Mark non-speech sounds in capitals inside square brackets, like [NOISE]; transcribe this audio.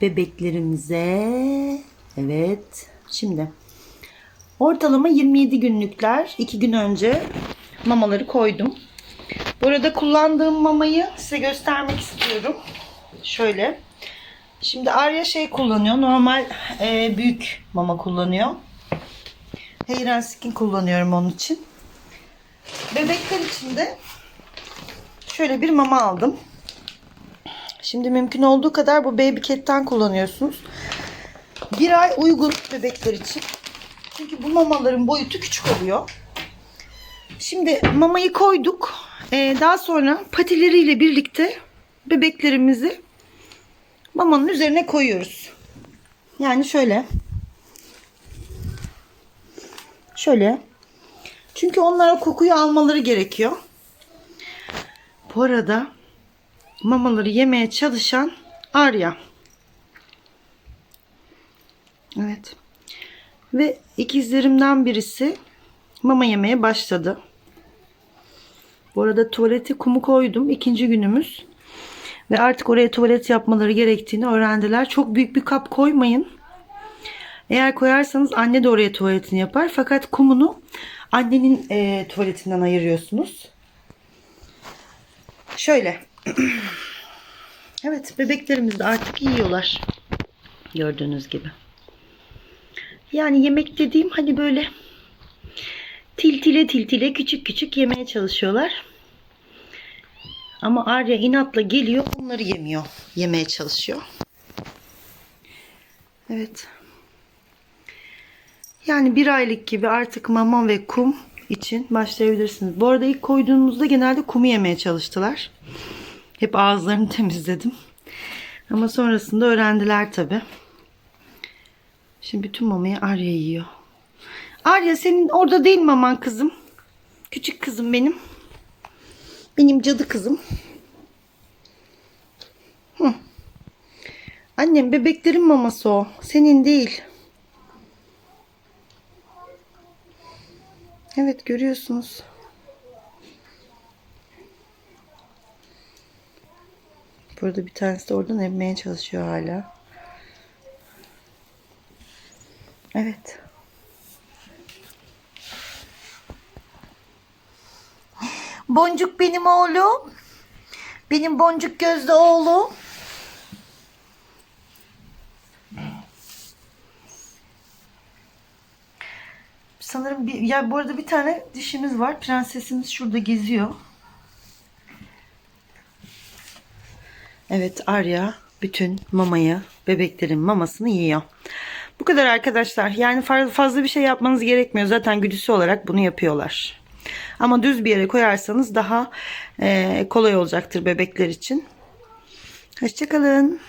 bebeklerimize. Evet. Şimdi ortalama 27 günlükler. 2 gün önce mamaları koydum. Burada kullandığım mamayı size göstermek istiyorum. Şöyle. Şimdi Arya şey kullanıyor. Normal e, büyük mama kullanıyor. Hair and Skin kullanıyorum onun için. Bebekler için de şöyle bir mama aldım. Şimdi mümkün olduğu kadar bu Baby Cat'ten kullanıyorsunuz. Bir ay uygun bebekler için. Çünkü bu mamaların boyutu küçük oluyor. Şimdi mamayı koyduk. Ee, daha sonra patileriyle birlikte bebeklerimizi mamanın üzerine koyuyoruz. Yani şöyle. Şöyle. Çünkü onlar o kokuyu almaları gerekiyor. Bu arada mamaları yemeye çalışan Arya. Evet. Ve ikizlerimden birisi mama yemeye başladı. Bu arada tuvalete kumu koydum. İkinci günümüz. Ve artık oraya tuvalet yapmaları gerektiğini öğrendiler. Çok büyük bir kap koymayın. Eğer koyarsanız anne de oraya tuvaletini yapar. Fakat kumunu annenin e, tuvaletinden ayırıyorsunuz. Şöyle. Evet bebeklerimiz de artık yiyorlar. Gördüğünüz gibi. Yani yemek dediğim hani böyle tiltile tiltile küçük küçük yemeye çalışıyorlar. Ama Arya inatla geliyor onları yemiyor. Yemeye çalışıyor. Evet. Yani bir aylık gibi artık mama ve kum için başlayabilirsiniz. Bu arada ilk koyduğumuzda genelde kumu yemeye çalıştılar. Hep ağızlarını [LAUGHS] temizledim. Ama sonrasında öğrendiler tabi. Şimdi bütün mamayı Arya yiyor. Arya senin orada değil maman kızım. Küçük kızım benim. Benim cadı kızım. Hı. Annem bebeklerin maması o. Senin değil. Evet görüyorsunuz. Burada bir tanesi de oradan emmeye çalışıyor hala. Evet. Boncuk benim oğlum. Benim boncuk gözlü oğlum. Sanırım bir, ya bu arada bir tane dişimiz var. Prensesimiz şurada geziyor. Evet Arya bütün mamayı, bebeklerin mamasını yiyor. Bu kadar arkadaşlar. Yani fazla, bir şey yapmanız gerekmiyor. Zaten güdüsü olarak bunu yapıyorlar. Ama düz bir yere koyarsanız daha kolay olacaktır bebekler için. Hoşçakalın.